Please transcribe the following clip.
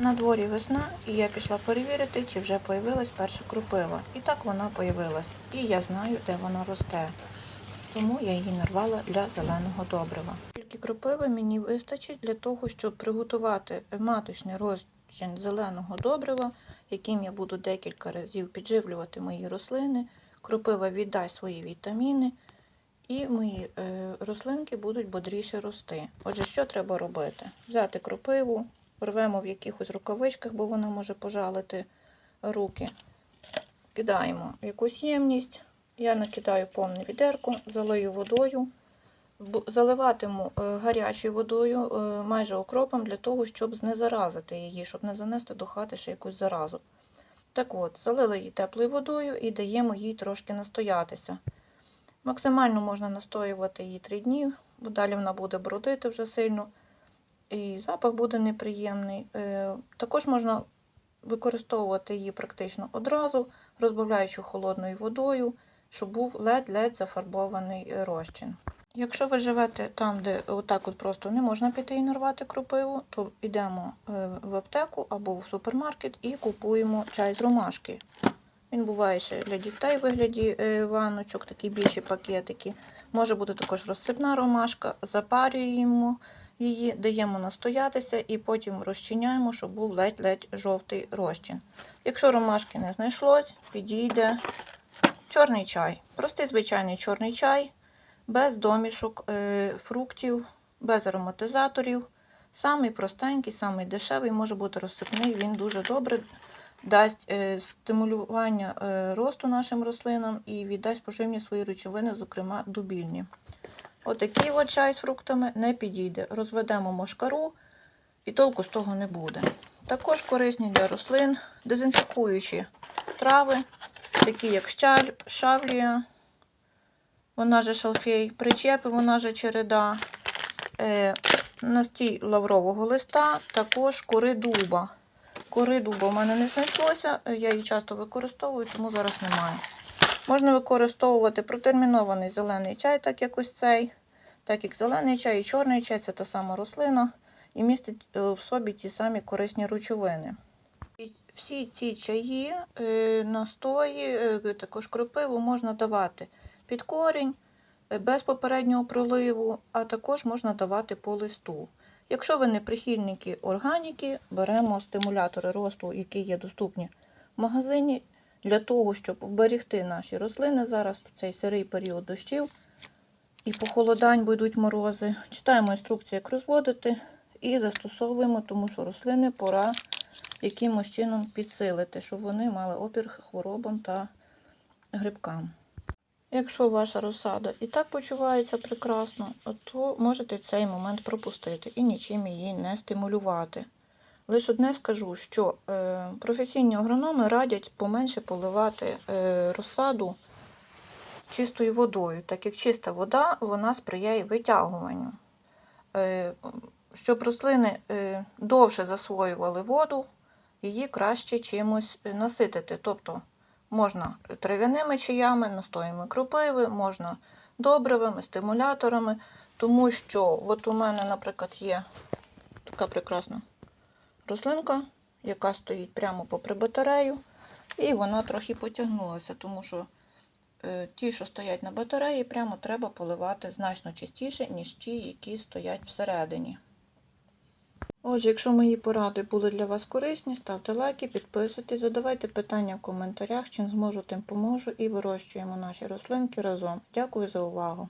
На дворі весна, і я пішла перевірити, чи вже появилась перша кропива. І так вона появилась. І я знаю, де вона росте. Тому я її нарвала для зеленого добрива. Тільки кропиви мені вистачить для того, щоб приготувати маточний розчин зеленого добрива, яким я буду декілька разів підживлювати мої рослини. Кропива віддасть свої вітаміни, і мої е, рослинки будуть бодріше рости. Отже, що треба робити? Взяти кропиву, рвемо в якихось рукавичках, бо вона може пожалити руки. Кидаємо якусь ємність. Я накидаю повне відерко, залию водою. Заливатиму е, гарячою водою, е, майже окропом, для того, щоб знезаразити її, щоб не занести до хати ще якусь заразу. Так от, залили її теплою водою і даємо їй трошки настоятися. Максимально можна настоювати її 3 дні, бо далі вона буде бродити вже сильно, і запах буде неприємний. Е, Також можна використовувати її практично одразу, розбавляючи холодною водою, щоб був ледь-ледь зафарбований е, розчин. Якщо ви живете там, де отак от просто не можна піти і нарвати кропиву, то йдемо е, в аптеку або в супермаркет і купуємо чай з ромашки. Він буває ще для дітей в вигляді ванночок, такі більші пакетики. Може бути також розсипна ромашка, запарюємо її, даємо настоятися і потім розчиняємо, щоб був ледь-ледь жовтий розчин. Якщо ромашки не знайшлось, підійде чорний чай. Простий звичайний чорний чай, без домішок е, фруктів, без ароматизаторів. Самий простенький, самий дешевий, може бути розсипний, він дуже добре дасть е, стимулювання е, росту нашим рослинам і віддасть поживні свої речовини, зокрема дубільні. Отакий от чай з фруктами не підійде. Розведемо мошкару і толку з того не буде. Також корисні для рослин дезінфікуючі трави, такі як щаль, шавлія, вона же шалфей, причепи, вона же череда, е, настій лаврового листа, також кори дуба. Кори дуба в мене не знайшлося, я її часто використовую, тому зараз немає. Можна використовувати протермінований зелений чай, так як ось цей, так як зелений чай і чорний чай це та сама рослина і містить е, в собі ті самі корисні речовини. Всі ці чаї, е, настої, е, також кропиву можна давати під корінь, без попереднього проливу, а також можна давати по листу. Якщо ви не прихильники органіки, беремо стимулятори росту, які є доступні в магазині, для того, щоб вберегти наші рослини зараз в цей сирий період дощів і похолодань, бо йдуть морози. Читаємо інструкцію, як розводити, і застосовуємо, тому що рослини пора якимось чином підсилити, щоб вони мали опір хворобам та грибкам. Якщо ваша розсада і так почувається прекрасно, то можете цей момент пропустити і нічим її не стимулювати. Лише одне скажу, що е, професійні агрономи радять поменше поливати е, розсаду чистою водою, так як чиста вода вона сприяє витягуванню. Е, щоб рослини довше засвоювали воду, її краще чимось наситити. Тобто можна трав'яними чаями, настоями кропиви, можна добривими, стимуляторами, тому що от у мене, наприклад, є така прекрасна рослинка, яка стоїть прямо попри батарею, і вона трохи потягнулася, тому що е, ті, що стоять на батареї, прямо треба поливати значно частіше, ніж ті, які стоять всередині. Отже, якщо мої поради були для вас корисні, ставте лайки, підписуйтесь, задавайте питання в коментарях, чим зможу, тим поможу і вирощуємо наші рослинки разом. Дякую за увагу!